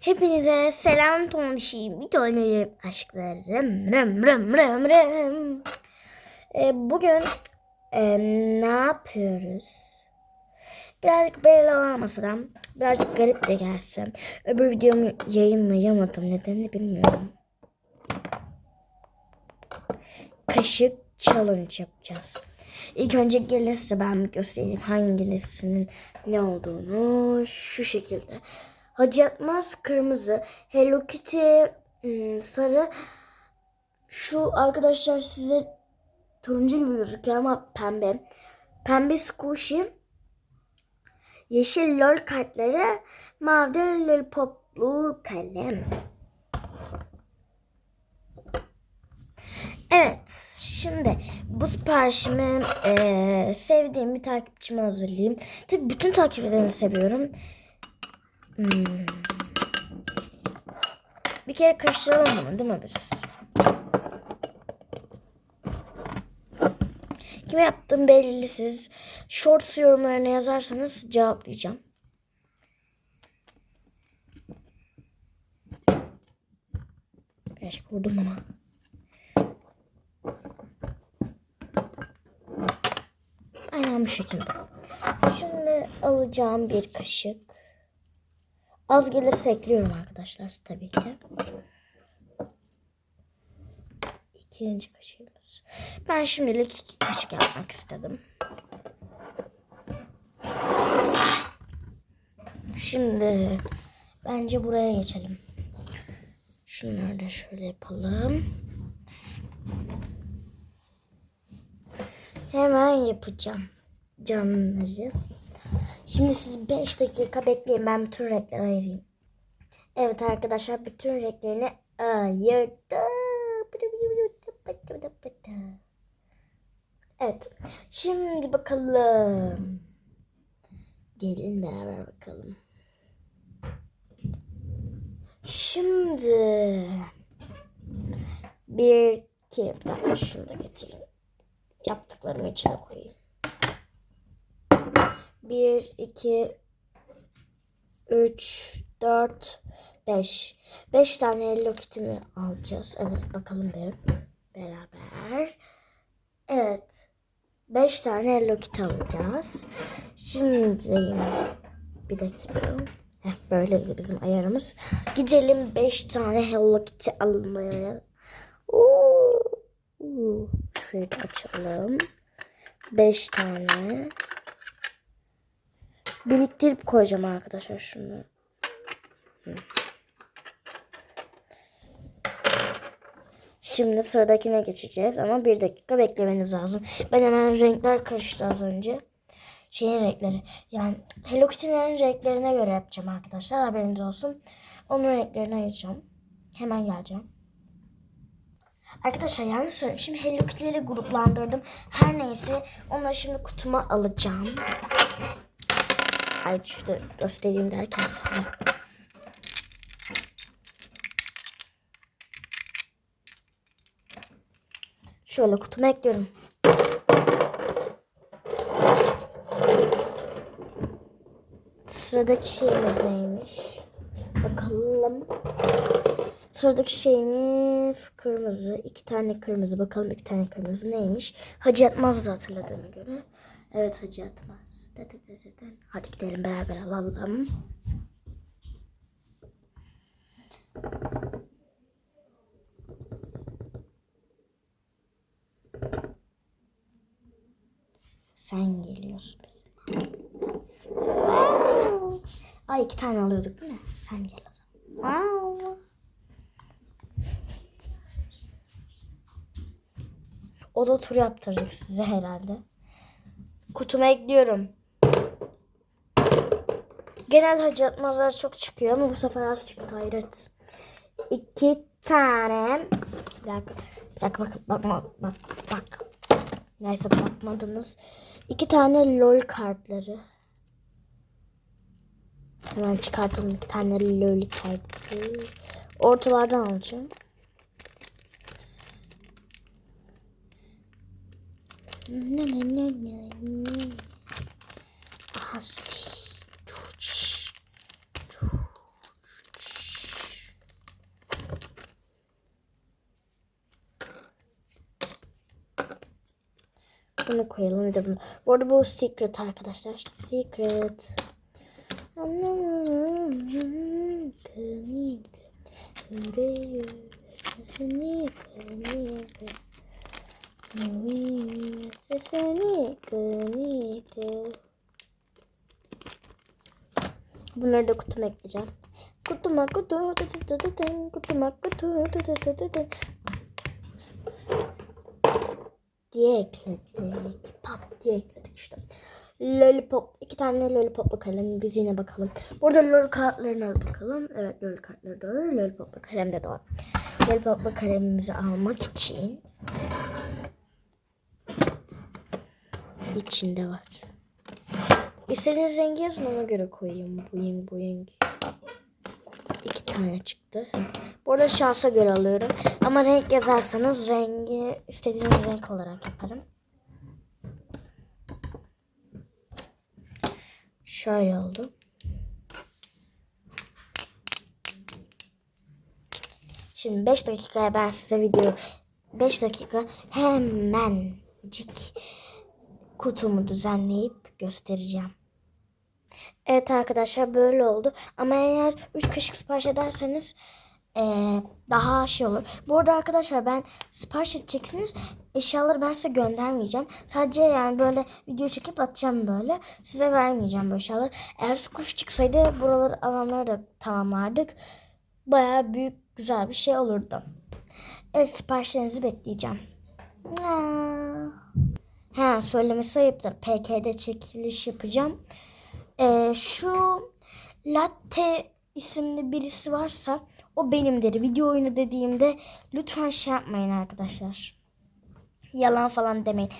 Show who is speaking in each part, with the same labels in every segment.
Speaker 1: Hepinize selam tonşiyim. Bir tane aşklarım. Rım rım rım rım. Ee, bugün e, ne yapıyoruz? Birazcık belli olmasam, birazcık garip de gelse. Öbür videomu yayınlayamadım. Nedenini bilmiyorum. Kaşık challenge yapacağız. İlk önce gelin size ben göstereyim hangilerinin ne olduğunu. Şu şekilde. Hacı Yatmaz kırmızı. Hello Kitty ım, sarı. Şu arkadaşlar size turuncu gibi gözüküyor ama pembe. Pembe squishy. Yeşil lol kartları. Mavi de lollipoplu kalem. Evet. Şimdi bu siparişimi eee, sevdiğim bir takipçime hazırlayayım. Tabii bütün takipçilerimi seviyorum. Hmm. Bir kere karıştıralım bunu değil mi biz? Kime yaptım belli siz. Shorts yorumlarına yazarsanız cevaplayacağım. Biraz vurdum ama. Aynen bu şekilde. Şimdi alacağım bir kaşık. Az gelirse ekliyorum arkadaşlar tabii ki. İkinci kaşığımız. Ben şimdilik iki kaşık yapmak istedim. Şimdi bence buraya geçelim. Şunları da şöyle yapalım. Hemen yapacağım canları. Şimdi siz 5 dakika bekleyin. Ben bütün renkleri ayırayım. Evet arkadaşlar bütün renklerini ayırdım. Evet. Şimdi bakalım. Gelin beraber bakalım. Şimdi bir iki bir dakika şunu da getireyim. Yaptıklarımı içine koyayım. 1, 2, 3, 4, 5. 5 tane Hello Kitty'mi alacağız. Evet bakalım bir. Beraber. Evet. 5 tane Hello Kitty alacağız. Şimdi bir dakika. Heh, böyleydi bizim ayarımız. Gidelim 5 tane Hello Kitty almaya. Oo. Da açalım. 5 tane. Biriktirip koyacağım arkadaşlar şunu. Hı. Şimdi sıradakine geçeceğiz ama bir dakika beklemeniz lazım. Ben hemen renkler karıştı az önce. Şeyin renkleri yani Hello Kitty'lerin renklerine göre yapacağım arkadaşlar haberiniz olsun. Onun renklerini ayıracağım. Hemen geleceğim. Arkadaşlar yanlış söyledim. Şimdi Hello Kitty'leri gruplandırdım. Her neyse onları şimdi kutuma alacağım. Ay şurada göstereyim derken size. Şöyle kutuma ekliyorum. Sıradaki şeyimiz neymiş? Bakalım. Sıradaki şeyimiz kırmızı. İki tane kırmızı. Bakalım iki tane kırmızı neymiş? Hacı Yatmaz'dı hatırladığıma göre. Evet Hacı de. Hadi gidelim beraber alalım. Sen geliyorsun bize. Ay iki tane alıyorduk değil mi? Sen gel o zaman. Wow. Oda tur yaptırdık size herhalde. Kutuma ekliyorum. Genel hacı atmazlar çok çıkıyor ama bu sefer az çıktı hayret. İki tane. Bir dakika. Bir dakika bak bakma bak bak. Neyse bakmadınız. İki tane lol kartları. Hemen çıkartalım iki tane lol kartı. Ortalardan alacağım. Bunu koyalım bir de bunu. Bu arada bu secret arkadaşlar. Secret. Anlamadım. Bunları da kutuma ekleyeceğim. Kutuma kutu, kutuma kutu, diye ekledik. Pop diye ekledik işte. Lollipop. iki tane lollipop bakalım. Biz yine bakalım. Burada lol kartlarına bakalım. Evet lol kartları doğru. Lollipop kalem de doğru. Lollipop kalemimizi almak için içinde var. İstediğiniz rengi yazın ona göre koyayım. Boying boying. İki tane çıktı. Bu arada şansa göre alıyorum. Ama renk yazarsanız rengi istediğiniz renk olarak yaparım. Şöyle oldu. Şimdi 5 dakikaya ben size video 5 dakika hemencik kutumu düzenleyip göstereceğim. Evet arkadaşlar böyle oldu. Ama eğer 3 kaşık sipariş ederseniz eee, daha şey olur. Bu arada arkadaşlar ben sipariş edeceksiniz. Eşyaları ben size göndermeyeceğim. Sadece yani böyle video çekip atacağım böyle. Size vermeyeceğim bu eşyaları. Eğer su kuş çıksaydı buraları alanları da tamamlardık. Baya büyük güzel bir şey olurdu. Evet siparişlerinizi bekleyeceğim. Ha söylemesi ayıptır. PK'de çekiliş yapacağım e, şu Latte isimli birisi varsa o benim dedi. Video oyunu dediğimde lütfen şey yapmayın arkadaşlar. Yalan falan demeyin.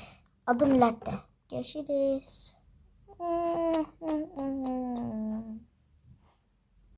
Speaker 1: Adım Latte. Görüşürüz. Hmm, hmm, hmm,